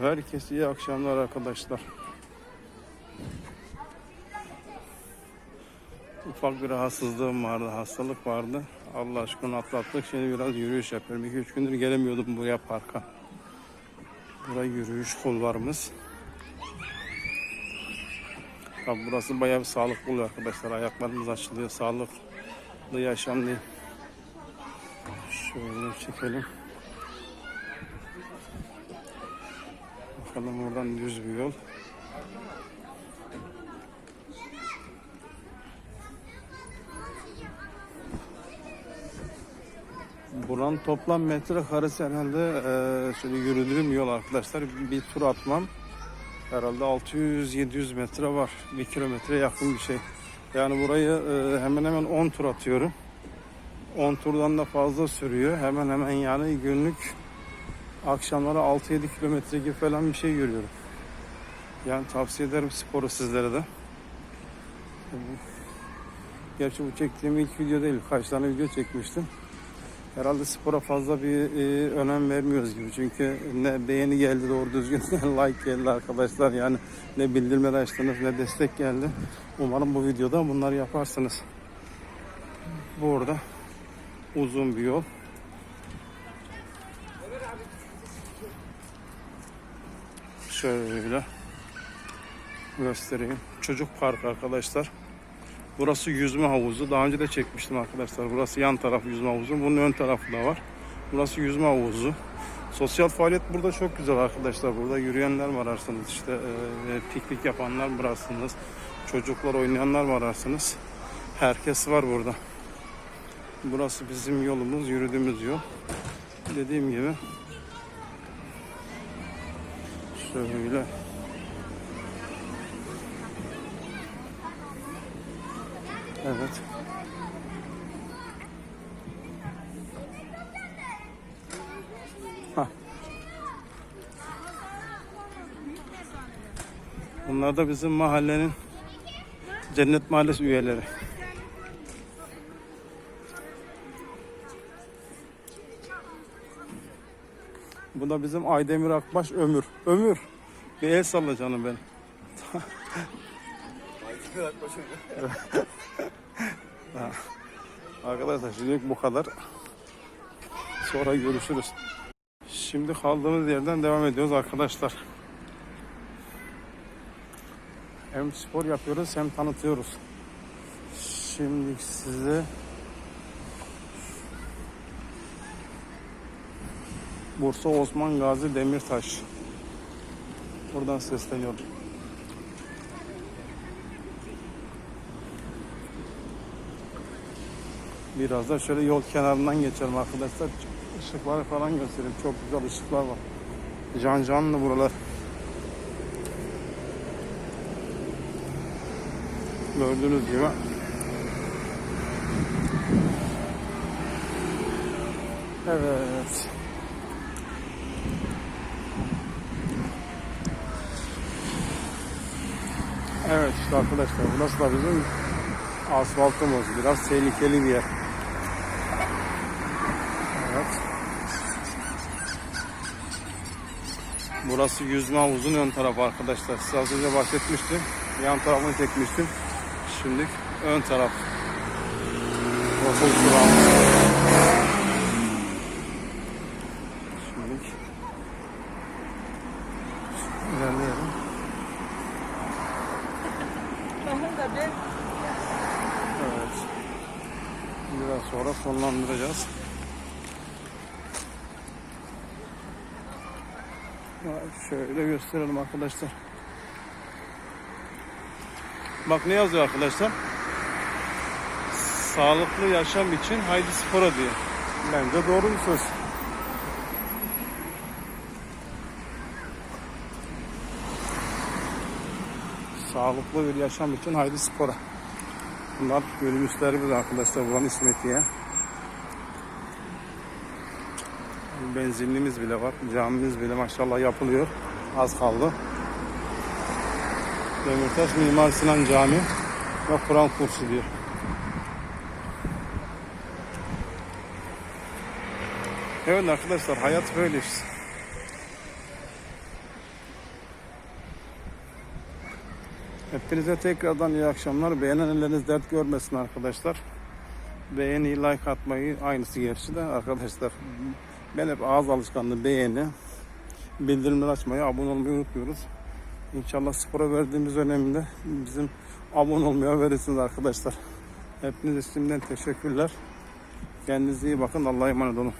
Herkese iyi akşamlar arkadaşlar. Ufak bir rahatsızlığım vardı, hastalık vardı. Allah aşkına atlattık. Şimdi biraz yürüyüş yapıyorum. 2-3 gündür gelemiyordum buraya parka. Buraya yürüyüş kulvarımız. Tabi burası bayağı bir sağlıklı oluyor arkadaşlar. Ayaklarımız açılıyor. Sağlıklı yaşam değil. Şöyle çekelim. Bakalım oradan düz bir yol. Buranın toplam metrekaresi herhalde eee şöyle yürüdüğüm yol arkadaşlar. Bir tur atmam. Herhalde 600-700 metre var. Bir kilometre yakın bir şey. Yani burayı eee, hemen hemen 10 tur atıyorum. 10 turdan da fazla sürüyor. Hemen hemen yani günlük akşamları 6-7 kilometre gibi falan bir şey yürüyorum. Yani tavsiye ederim sporu sizlere de. Gerçi bu çektiğim ilk video değil. Kaç tane video çekmiştim. Herhalde spora fazla bir e, önem vermiyoruz gibi. Çünkü ne beğeni geldi doğru düzgün ne like geldi arkadaşlar. Yani ne bildirme açtınız ne destek geldi. Umarım bu videoda bunları yaparsınız. Burada uzun bir yol. Şöyle göstereyim. Çocuk parkı arkadaşlar. Burası yüzme havuzu. Daha önce de çekmiştim arkadaşlar. Burası yan taraf yüzme havuzu. Bunun ön tarafı da var. Burası yüzme havuzu. Sosyal faaliyet burada çok güzel arkadaşlar. Burada yürüyenler mi ararsınız? İşte e, piknik yapanlar mı? Çocuklar oynayanlar mı ararsınız? Herkes var burada. Burası bizim yolumuz, yürüdüğümüz yol. Dediğim gibi şöyle Evet. Hah. Bunlar da bizim mahallenin Cennet Mahallesi üyeleri. Bu da bizim Aydemir Akbaş Ömür. Ömür. Bir el salla canım benim. Arkadaşlar şimdilik bu kadar. Sonra görüşürüz. Şimdi kaldığımız yerden devam ediyoruz arkadaşlar. Hem spor yapıyoruz hem tanıtıyoruz. Şimdi size Bursa Osman Gazi Demirtaş. Buradan sesleniyorum. Biraz da şöyle yol kenarından geçelim arkadaşlar. Işıkları falan göstereyim. Çok güzel ışıklar var. Can canlı buralar. Gördüğünüz gibi. Evet. Evet işte arkadaşlar burası da bizim asfaltımız. Biraz tehlikeli bir yer. Evet. Burası yüzme havuzun ön tarafı arkadaşlar. Size az önce bahsetmiştim. Yan tarafını çekmiştim. Şimdi ön taraf. Durağımız. Şimdi ilerleyelim. Evet. Biraz sonra sonlandıracağız. Şöyle gösterelim arkadaşlar. Bak ne yazıyor arkadaşlar? Sağlıklı yaşam için haydi spora diyor. Bence doğru bir söz. Sağlıklı bir yaşam için haydi spora. Bunlar minibüslerimiz arkadaşlar buranın İsmetiye. Benzinliğimiz bile var. Camimiz bile maşallah yapılıyor. Az kaldı. Demirtaş Mimar Sinan Camii ve Kur'an kursu diyor. Evet arkadaşlar hayat böyle işte. Hepinize tekrardan iyi akşamlar. Beğenen elleriniz dert görmesin arkadaşlar. Beğeni, like atmayı aynısı gerçi de arkadaşlar. Ben hep ağız alışkanlığı beğeni. Bildirimleri açmayı, abone olmayı unutmuyoruz. İnşallah spora verdiğimiz önemli. Bizim abone olmaya verirsiniz arkadaşlar. Hepinize şimdiden teşekkürler. Kendinize iyi bakın. Allah'a emanet olun.